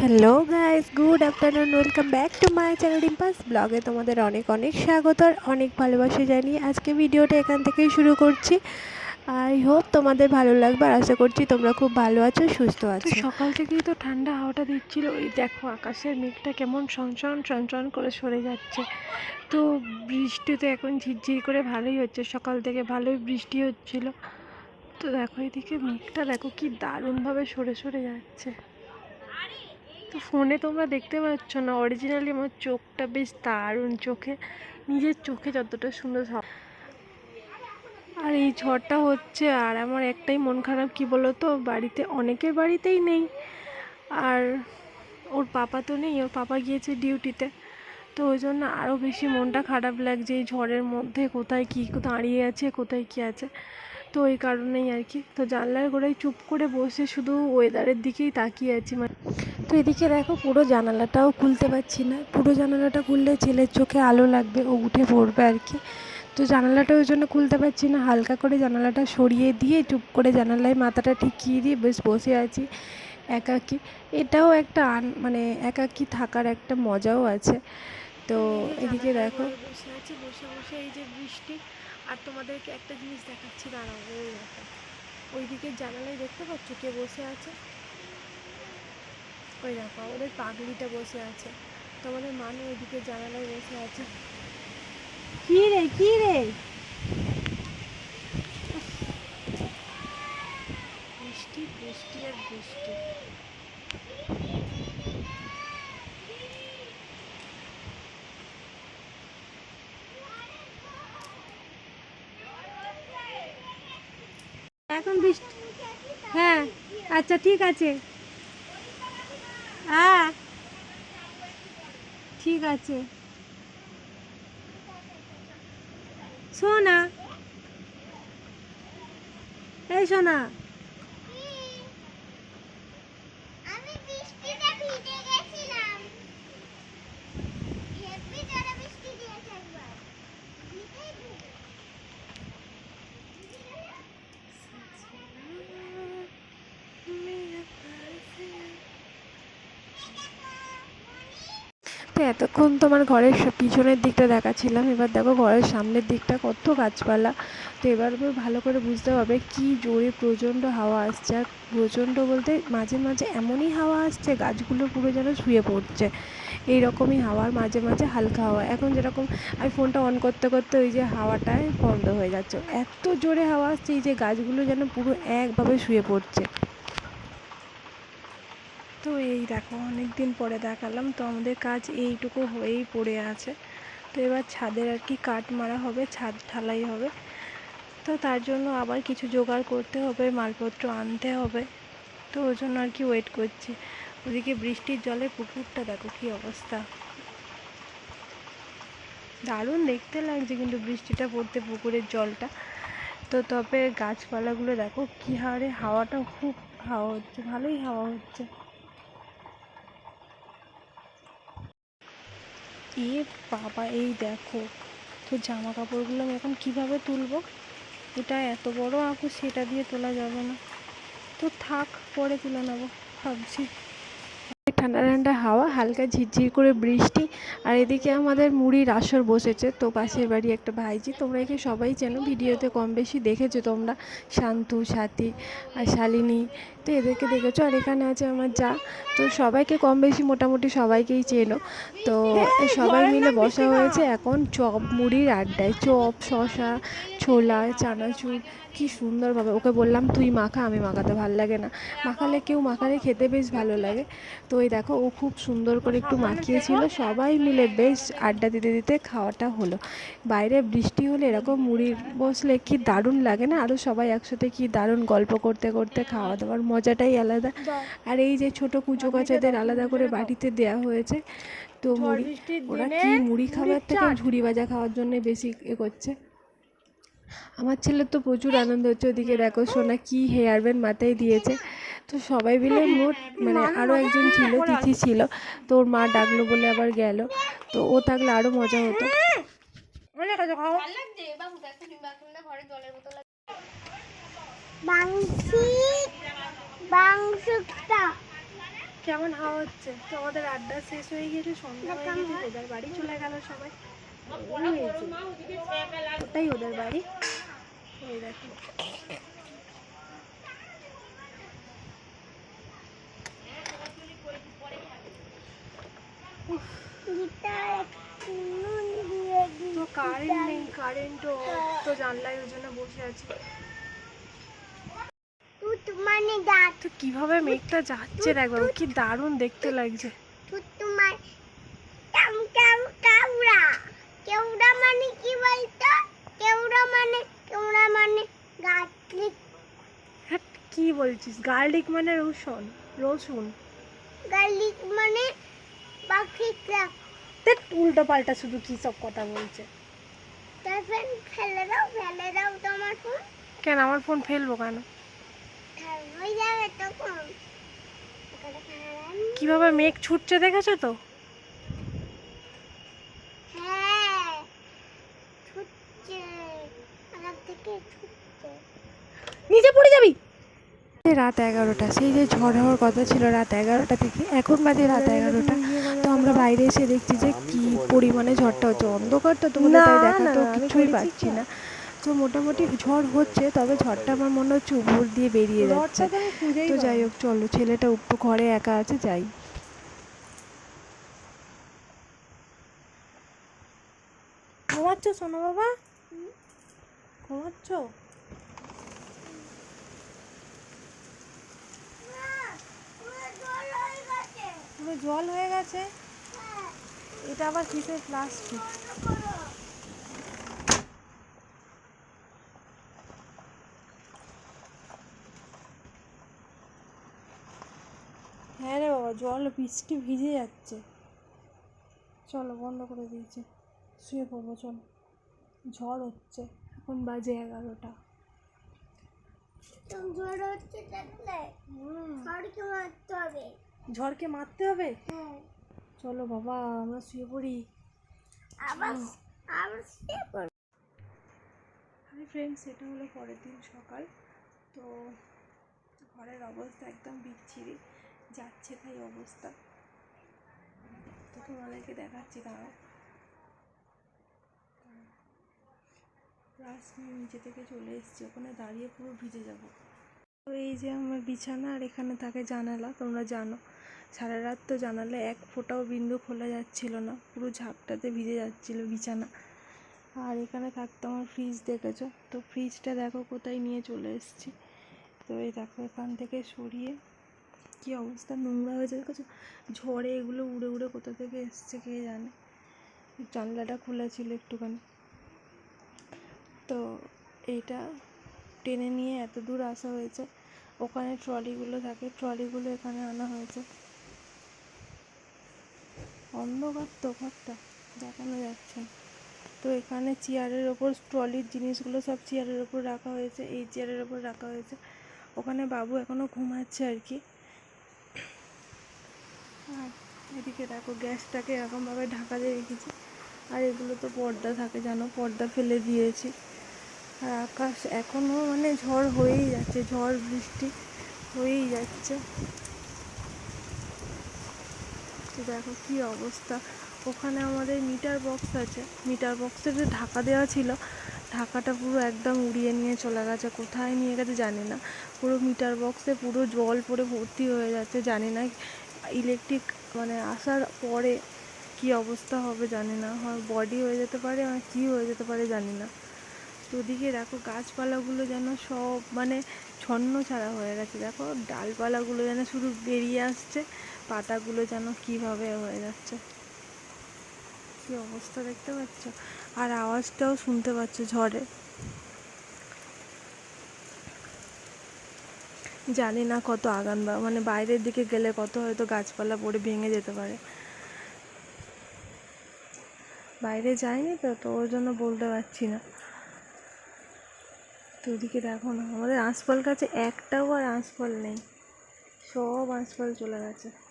Hello guys good afternoon welcome back to my channel ডিম্পাস ব্লগে তোমাদের অনেক অনেক স্বাগত আর অনেক ভালোবাসা জানিয়ে আজকে ভিডিওটা এখান থেকেই শুরু করছি। আই হোপ তোমাদের ভালো লাগবে আর আশা করছি তোমরা খুব ভালো আছো সুস্থ আছো। সকাল থেকেই তো ঠান্ডা হাওয়াটা দিচ্ছিল। ওই দেখো আকাশের মেঘটা কেমন সনসন সনসন করে সরে যাচ্ছে। তো বৃষ্টি তো এখন ঝিরঝির করে ভালোই হচ্ছে। সকাল থেকে ভালোই বৃষ্টি হচ্ছিল। তো দেখো এদিকে মেঘটা দেখো কি দারুণভাবে সরে সরে যাচ্ছে। তো ফোনে তোমরা দেখতে পাচ্ছ না অরিজিনালি আমার চোখটা বেশ দারুণ চোখে, নিজের চোখে যতটা সুন্দর আর এই ঝড়টা হচ্ছে আর আমার একটাই মন খারাপ, কি বলো তো বাড়িতে অনেকের বাড়িতেই নেই, আর ওর পাপা তো নেই, ওর পাপা গিয়েছে ডিউটিতে তো ওই জন্য আরও বেশি মনটা খারাপ লাগছে এই ঝড়ের মধ্যে, কোথায় কী দাঁড়িয়ে আছে, কোথায় কী আছে। তো ওই কারণেই আর কি। তো জানলার গোড়ায় চুপ করে বসে শুধু ওয়েদারের দিকেই তাকিয়ে আছি মানে তো এদিকে দেখো পুরো জানালাটাও খুলতে পারছি না। পুরো জানালাটা খুললে ছেলের চোখে আলো লাগবে ও উঠে পড়বে আর কি। তো জানালাটা ওই জন্য খুলতে পারছি না হালকা করে জানালাটা সরিয়ে দিয়ে চুপ করে জানালায় মাথাটা ঠিকিয়ে দিয়ে বেশ বসে আছি একাকি। এটাও একটা আন মানে একাকি থাকার একটা মজাও আছে। তো এদিকে দেখো। বসে আছি বসে বসে এই যে বৃষ্টি আর তোমাদেরকে একটা জিনিস দেখাচ্ছি দাঁড়াও ওই দেখো। ওইদিকে জানালায় দেখতে পাচ্ছ কে বসে আছে? ওই দেখো আমাদের পাগলিটা বসে আছে। তো আমাদের মানু ওইদিকে জানালায় বসে আছে। কি রে কি রে? বৃষ্টি বৃষ্টি আর বৃষ্টি এখন বৃষ্টি হ্যাঁ আচ্ছা ঠিক আছে। হ্যাঁ ঠিক আছে। শোনা এই সোনা আমি বৃষ্টিতে ভিজে গেছিলাম হেব্বি জোরে বৃষ্টি দিয়েছে একবার ভিজেই ভিজে। তো এতক্ষণ তোমার ঘরের পিছনের দিকটা দেখাচ্ছিলাম। এবার দেখো ঘরের সামনের দিকটা কত গাছপালা। তো এবার ভালো করে বুঝতে পারবে কি জোরে প্রচণ্ড হাওয়া আসছে। আর প্রচণ্ড বলতে মাঝে মাঝে এমনই হাওয়া আসছে, গাছগুলো পুরো যেন শুয়ে পড়ছে। এই রকমই হাওয়ার মাঝে মাঝে হালকা হাওয়া। এখন যেরকম আমি ফোনটা অন করতে করতে ওই যে হাওয়াটায় বন্ধ হয়ে যাচ্ছে। এত জোরে হাওয়া আসছে, এই যে গাছগুলো যেন পুরো একভাবে শুয়ে পড়ছে। তো এই দেখো অনেক দিন পরে দেখালাম। তো আমাদের কাজ এইটুকু হয়েই পড়ে আছে। তো এবার ছাদের আর কি কাঠ মারা হবে, ছাদ ঢালাই হবে। তো তার জন্য আবার কিছু জোগাড় করতে হবে, মালপত্র আনতে হবে। তো ওই জন্য আর কি ওয়েট করছি। ওদিকে বৃষ্টির জলে পুকুরটা দেখো কী অবস্থা। দারুণ দেখতে লাগছে কিন্তু বৃষ্টিটা পড়তে পুকুরের জলটা। তো তবে গাছপালাগুলো দেখো কী হারে হাওয়াটা খুব হাওয়া হচ্ছে, ভালোই হাওয়া হচ্ছে। এ বাবা, এই দেখো। তো জামা কাপড়গুলো আমি এখন কীভাবে তুলবো? এটা এত বড় আঁকু সেটা দিয়ে তোলা যাবে না। তো থাক, পরে তুলে নেব। ভাবছি। ঠান্ডা ঠান্ডা হাওয়া হালকা ঝিরঝির করে বৃষ্টি আর এদিকে আমাদের মুড়ির আসর বসেছে। তো পাশের বাড়ি একটা ভাইজি তোমরা একে সবাই চেনো ভিডিওতে কম বেশি দেখেছ তোমরা। শান্তু সাথী আর শালিনী তো এদেরকে দেখেছ আর এখানে আছে আমার যা। তো সবাইকে কম বেশি মোটামুটি সবাইকেই চেনো। তো সবাই মিলে বসা হয়েছে এখন চপ মুড়ির আড্ডায়। চপ শশা ছোলা চানাচুর কি সুন্দরভাবে। ওকে বললাম তুই মাখা আমি মাখাতে ভালো লাগে না। মাখালে কেউ মাখালে খেতে বেশ ভালো লাগে। তো ওই দেখো ও খুব সুন্দর করে একটু মাখিয়েছিল। সবাই মিলে বেশ আড্ডা দিতে দিতে খাওয়াটা হলো। বাইরে বৃষ্টি হলে এরকম মুড়ি বসলে কি দারুণ লাগে না? আরও সবাই একসাথে কি দারুণ গল্প করতে করতে খাওয়া দাওয়ার মজাটাই আলাদা। আর এই যে ছোট কুচো কাচাদের আলাদা করে বাটিতে দেওয়া হয়েছে তো মুড়ি ওরা কি মুড়ি খাবার থেকে ঝুড়ি ভাজা খাওয়ার জন্য বেশি এ করছে? আমার ছেলের তো প্রচুর আনন্দ হচ্ছে ওদিকে দেখো সোনা কি হেয়ার ব্যান্ড মাথায় দিয়েছে। তো সবাই মিলে মোট মানে আরও একজন ছিল তিথি ছিল। তো ওর মা ডাকলো বলে আবার গেল। তো ও থাকলে আরও মজা হতো। কেমন হাওয়া হচ্ছে? তো আমাদের আড্ডা শেষ হয়ে গিয়েছে সন্ধ্যা হয়ে গেছে ওদের বাড়ি চলে গেল সবাই। ওটাই ওদের বাড়ি। ওই দেখো গিটার নুন দিয়ে তো কারেন্ট নেই কারেন্টও তো জানলাই ওই জন্য বসে আছি। দাঁত তো কীভাবে মেঘটা যাচ্ছে দেখো কি দারুণ দেখতে লাগছে। কাউরা মানে কি বলতো? কেউরা মানে কেউরা মানে হ্যাঁ কি বলছিস? গার্লিক মানে রসুন রসুন। গার্লিক মানে পাখি দেখ উল্টো পাল্টা শুধু কি সব কথা বলছে। ফেলে দাও ফেলে দাও তোমার ফোন কেন আমার ফোন ফেলব কেন? হয়ে কীভাবে মেঘ ছুটছে দেখেছ তো? হ্যাঁ নিচে পড়ে যাবি। রাত এগারোটা সেই যে ঝড় হওয়ার কথা ছিল রাত এগারোটা থেকে এখন বাজে রাত এগারোটা। তো আমরা বাইরে এসে দেখছি যে কি পরিমাণে ঝড়টা হচ্ছে। অন্ধকার তো তোমাদের তাই দেখা তো কিছুই পাচ্ছি না। তো মোটামুটি ঝড় হচ্ছে তবে ঝড়টা আমার মনে হচ্ছে উপর দিয়ে বেরিয়ে যাচ্ছে। তো যাই হোক চলো ছেলেটা উপর ঘরে একা আছে যাই। ঘুমাচ্ছ সোনা বাবা? ঘুমাচ্ছ? পুরো জল হয়ে গেছে। এটা আবার কিসের প্লাস্টিক হ্যাঁ রে বাবা জল বৃষ্টি ভিজে যাচ্ছে। চলো বন্ধ করে দিয়েছে। শুয়ে পড়ব চলো। ঝড় হচ্ছে এখন বাজে এগারোটা। জ্বর হচ্ছে দেখলে ঝড়কে মারতে হবে। ঝড়কে মারতে হবে? চলো বাবা আমরা শুয়ে পড়ি। আবার আবার। হাই ফ্রেন্ডস এটা হলো পরের দিন সকাল। তো ঘরের অবস্থা একদম বিচ্ছিরি যাচ্ছে তাই অবস্থা। তো তোমাদেরকে দেখাচ্ছি দাঁড়াও। রাস নিচে থেকে চলে এসেছি ওখানে দাঁড়িয়ে পুরো ভিজে যাব। তো এই যে আমার বিছানা আর এখানে থাকে জানালা তোমরা জানো। সারা রাত তো জানালে এক ফোঁটাও বিন্দু খোলা যাচ্ছিল না, পুরো ঝাপটাতে ভিজে যাচ্ছিল বিছানা। আর এখানে থাকতো আমার ফ্রিজ দেখেছ? তো ফ্রিজটা দেখো কোথায় নিয়ে চলে এসেছি। তো এই দেখো, এখান থেকে সরিয়ে কি অবস্থা, নোংরা হয়েছে দেখেছ? ঝড়ে এগুলো উড়ে উড়ে কোথা থেকে এসছে কে জানে? জানলাটা খোলা ছিল একটুখানি। তো এইটা টেনে নিয়ে এত দূর আসা হয়েছে। ওখানে ট্রলিগুলো থাকে ট্রলিগুলো এখানে আনা হয়েছে। অন্ধকার তো ঘরটা দেখানো যাচ্ছে না। তো এখানে চেয়ারের ওপর ট্রলির জিনিসগুলো সব চেয়ারের ওপর রাখা হয়েছে, এই চেয়ারের ওপর রাখা হয়েছে। ওখানে বাবু এখনও ঘুমাচ্ছে আর কি। আর এদিকে দেখো গ্যাসটাকে এরকমভাবে ঢাকা দিয়ে রেখেছি। আর এগুলো তো পর্দা থাকে জানো, পর্দা ফেলে দিয়েছি। আর আকাশ এখনও মানে ঝড় হয়েই যাচ্ছে, ঝড় বৃষ্টি হয়েই যাচ্ছে। তো দেখো কি অবস্থা। ওখানে আমাদের মিটার বক্স আছে। মিটার বক্সে যে ঢাকা দেওয়া ছিল, ঢাকাটা পুরো একদম উড়িয়ে নিয়ে চলে গেছে। কোথায় নিয়ে গেছে জানি না। পুরো মিটার বক্সে পুরো জল পড়ে ভর্তি হয়ে যাচ্ছে, জানি না। ইলেকট্রিক মানে আসার পরে কি অবস্থা হবে জানি না। হয় বডি হয়ে যেতে পারে আর কী হয়ে যেতে পারে জানি না। ওদিকে দেখো গাছপালাগুলো যেন সব মানে ছন্ন ছাড়া হয়ে গেছে। দেখো ডালপালাগুলো যেন শুধু বেরিয়ে আসছে। পাতাগুলো যেন কীভাবে হয়ে যাচ্ছে। কি অবস্থা দেখতে পাচ্ছ? আর আওয়াজটাও শুনতে পাচ্ছ ঝড়ে। জানি না কত আগান বা মানে বাইরের দিকে গেলে কত হয়তো গাছপালা পড়ে ভেঙে যেতে পারে। বাইরে যাইনি তো তো ওর জন্য বলতে পারছি না। তো ওদিকে দেখো না, আমাদের আঁশফল গাছে একটাও আর আঁশফল নেই। সব আঁশফল চলে গেছে।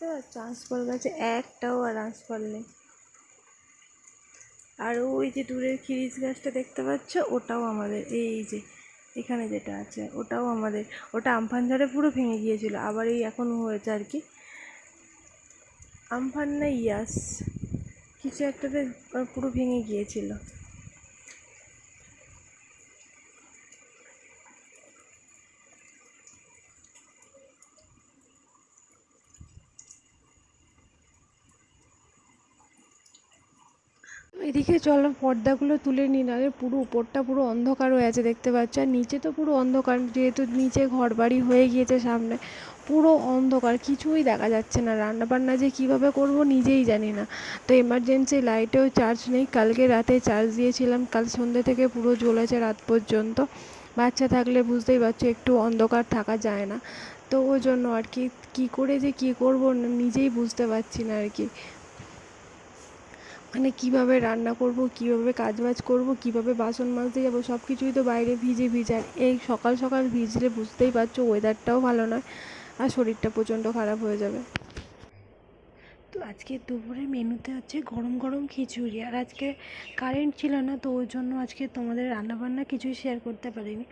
দেখতে পাচ্ছ আঁশফল গাছে একটাও আর আঁশফল নেই। আর ওই যে দূরের খিরিস গাছটা দেখতে পাচ্ছ? ওটাও আমাদের, এই যে এখানে যেটা আছে, ওটাও আমাদের। ওটা আমফান ঝড়ে পুরো ভেঙে গিয়েছিল, আবার এই এখন হয়েছে আর কি। আমফান না ইয়াস, কিছু একটাতে পুরো ভেঙে গিয়েছিল। এদিকে চলো, পর্দাগুলো তুলে নিই নাহলে পুরো উপরটা পুরো অন্ধকার হয়ে আছে, দেখতে পাচ্ছ? আর নিচে তো পুরো অন্ধকার, যেহেতু নিচে ঘর বাড়ি হয়ে গিয়েছে সামনে। পুরো অন্ধকার, কিছুই দেখা যাচ্ছে না। রান্না বান্না যে কীভাবে করব নিজেই জানি না। তো এমার্জেন্সি লাইটেও চার্জ নেই। কালকে রাতে চার্জ দিয়েছিলাম। কাল সন্ধ্যে থেকে পুরো জ্বলেছে রাত পর্যন্ত। বাচ্চা থাকলে বুঝতেই পারছ, একটু অন্ধকার থাকা যায় না। তো ওই জন্য আর কি, কী করে যে কী করব নিজেই বুঝতে পারছি না আর কি। মানে কীভাবে রান্না করব, কীভাবে কাজ বাজ করব, কীভাবে বাসন মাজতে যাব সব কিছুই তো বাইরে ভিজে ভিজে। আর এই সকাল সকাল ভিজলে বুঝতেই পারছ ওয়েদারটাও ভালো নয়, আর শরীরটা প্রচণ্ড খারাপ হয়ে যাবে। আজকে দুপুরের মেনুতে হচ্ছে গরম গরম খিচুড়ি। আর আজকে কারেন্ট ছিল না, তো ওই জন্য আজকে তোমাদের রান্নাবান্না কিছুই শেয়ার করতে পারিনি।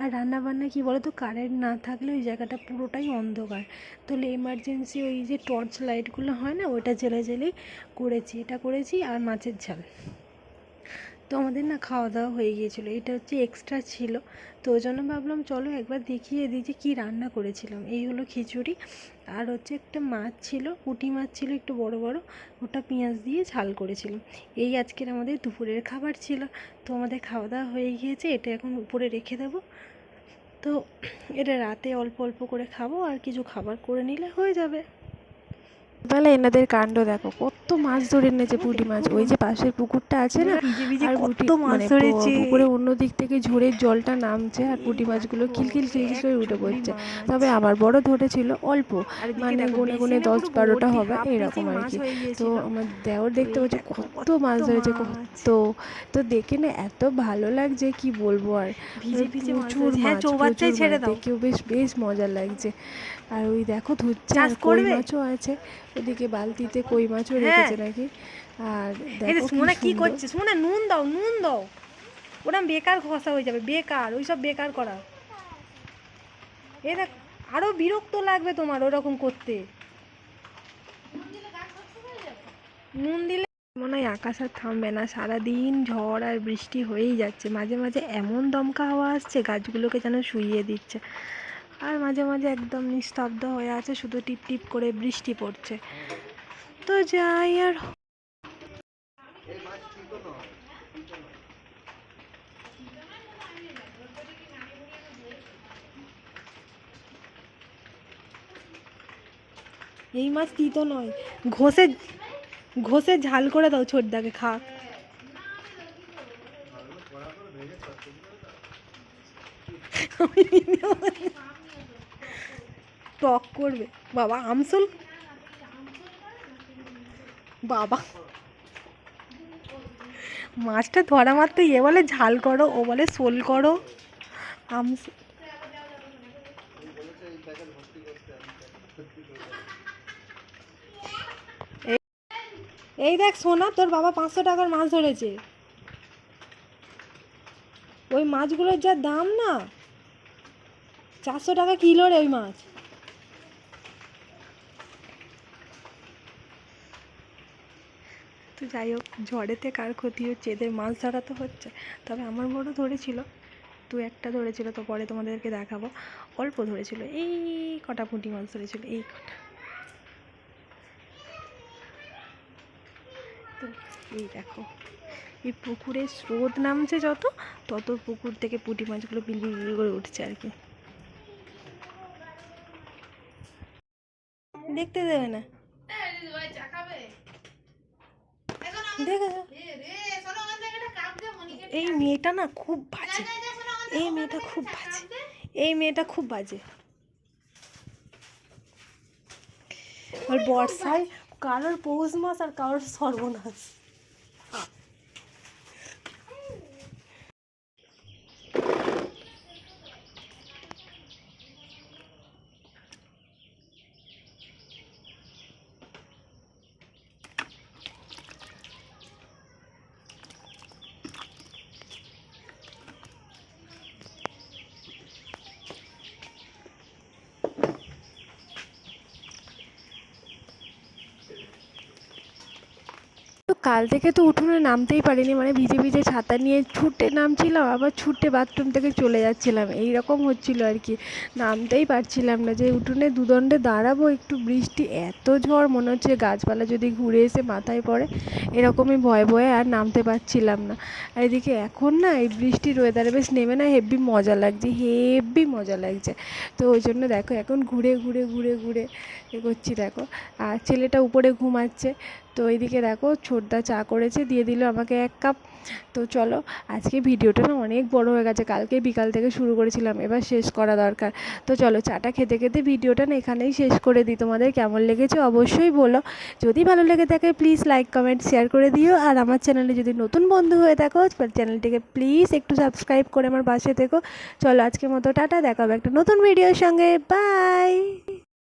আর রান্নাবান্না কি বলো তো কারেন্ট না থাকলে ওই জায়গাটা পুরোটাই অন্ধকার। তো এমার্জেন্সি ওই যে টর্চ লাইটগুলো হয় না ওটা জেলে জ্বেলেই করেছি। এটা করেছি আর মাছের ঝাল। তো আমাদের না খাওয়া দাওয়া হয়ে গিয়েছিল। এটা হচ্ছে এক্সট্রা ছিল। তো ওই জন্য ভাবলাম, চলো একবার দেখিয়ে দিই যে কী রান্না করেছিলাম। এই হলো খিচুড়ি। আর হচ্ছে একটা মাছ ছিল, পুঁটি মাছ ছিল একটু বড় বড়। ওটা পেঁয়াজ দিয়ে ঝাল করেছিলাম। এই আজকের আমাদের দুপুরের খাবার ছিল। তো আমাদের খাওয়া দাওয়া হয়ে গিয়েছে। এটা এখন উপরে রেখে দেবো। তো এটা রাতে অল্প অল্প করে খাব। আর কিছু খাবার করে নিলে হয়ে যাবে। তাহলে এনাদের কাণ্ড দেখো। কত মাছ ধরে এনেছে পুঁটি মাছ। ওই যে পাশের পুকুরটা আছে না আর পুঁটি মানে পুকুরে অন্য দিক থেকে ঝোড়ের জলটা নামছে আর পুঁটি মাছগুলো খিলখিল খিলখিল করে উঠে পড়ছে। তবে আমার বড় ধরেছিল অল্প। মানে গুনে গুনে দশ বারোটা হবে এরকম আর কি। তো আমার দেওর দেখতে পাচ্ছে কত মাছ ধরেছে কত। তো দেখে না এত ভালো লাগছে কি বলব আর। প্রচুর হ্যাঁ, মাছ, প্রচুর মাছ। দেখেও বেশ বেশ মজা লাগছে। আর ওই দেখো ধুচ্ছে আর কই মাছও আছে। ওদিকে বালতিতে কই মাছও হ্যাঁ। রেখেছে নাকি? আর দেখো কি করছে? সুমনা নুন দাও নুন দাও। ওরা বেকার খসা হয়ে যাবে বেকার ওই সব বেকার করা। এ দেখ আরও বিরক্ত লাগবে তোমার ওরকম করতে। নুন দিলে মনে হয় আকাশ আর থামবে না। সারাদিন ঝড় আর বৃষ্টি হয়েই যাচ্ছে। মাঝে মাঝে এমন দমকা হাওয়া আসছে গাছগুলোকে যেন শুইয়ে দিচ্ছে। আর মাঝে মাঝে একদম নিস্তব্ধ হয়ে আছে, শুধু টিপ টিপ করে বৃষ্টি পড়ছে। তো যাই আর এই মাছ তিতো নয়, ঘষে ঘষে ঝাল করে দাও ছোটদাকে খা টক করবে। বাবা, আমসল? বাবা। মাছটা ধরা মাত্র এ বলে ঝাল করো, ও বলে সোল করো। আমস এই দেখ সোনা, তোর বাবা পাঁচশো টাকার মাছ ধরেছে। ওই মাছগুলোর যা দাম না, চারশো টাকা কিলো রে ওই মাছ। তো যাই হোক ঝড়েতে কার ক্ষতি হচ্ছে, এদের মাছ ধরা তো হচ্ছে। তবে আমার বড় ধরেছিল, দু একটা ধরেছিল, তো পরে তোমাদেরকে দেখাবো। অল্প ধরেছিল, এই কটা পুঁটি মাছ ধরেছিল, এই কটা। তো এই দেখো, এই পুকুরে স্রোত নামছে যত, তত পুকুর থেকে পুঁটি মাছগুলো বিলবিল বিল করে উঠছে আর কি। দেখতে দেবে না দেখে এই মেয়েটা না খুব বাজে। এই মেয়েটা খুব বাজে। এই মেয়েটা খুব বাজে। আর বর্ষায় কারোর পৌষ মাস আর কারোর সর্বনাশ। কাল থেকে তো উঠোনে নামতেই পারিনি মানে ভিজে ভিজে ছাতা নিয়ে ছুটে নামছিলাম, আবার ছুটে বাথরুম থেকে চলে যাচ্ছিলাম। এই রকম হচ্ছিল আর কি, নামতেই পারছিলাম না। যে উঠোনে দুদণ্ডে দাঁড়াবো, একটু বৃষ্টি, এত ঝড়, মনে হচ্ছে গাছপালা যদি ঘুরে এসে মাথায় পড়ে, এরকমই ভয়ে ভয়ে আর নামতে পারছিলাম না। আর এদিকে এখন না, এই বৃষ্টির ওয়েদারে বেশ নেমে না হেব্বি মজা লাগছে হেব্বি মজা লাগছে। তো ওই জন্য দেখো, এখন ঘুরে ঘুরে ঘুরে ঘুরে এ করছি দেখো। আর ছেলেটা উপরে ঘুমাচ্ছে তো এইদিকে দেখো ছোটদা চা করেছে, দিয়ে দিল আমাকে এক কাপ। তো চলো, আজকে ভিডিওটা না অনেক বড় হয়ে গেছে, কালকে বিকাল থেকে শুরু করেছিলাম, এবার শেষ করা দরকার। তো চলো, চাটা খেতে খেতে ভিডিওটা না এখানেই শেষ করে দিই, তোমাদের কেমন লেগেছে অবশ্যই বলো। যদি ভালো লেগে থাকে প্লিজ লাইক কমেন্ট শেয়ার করে দিও, আর আমার চ্যানেলে যদি নতুন বন্ধু হয়ে থাকো চ্যানেলটিকে প্লিজ একটু সাবস্ক্রাইব করে আমার পাশে থেকো। চলো, আজকের মতো, টাটা দেখাবো একটা নতুন ভিডিওর সঙ্গে বাই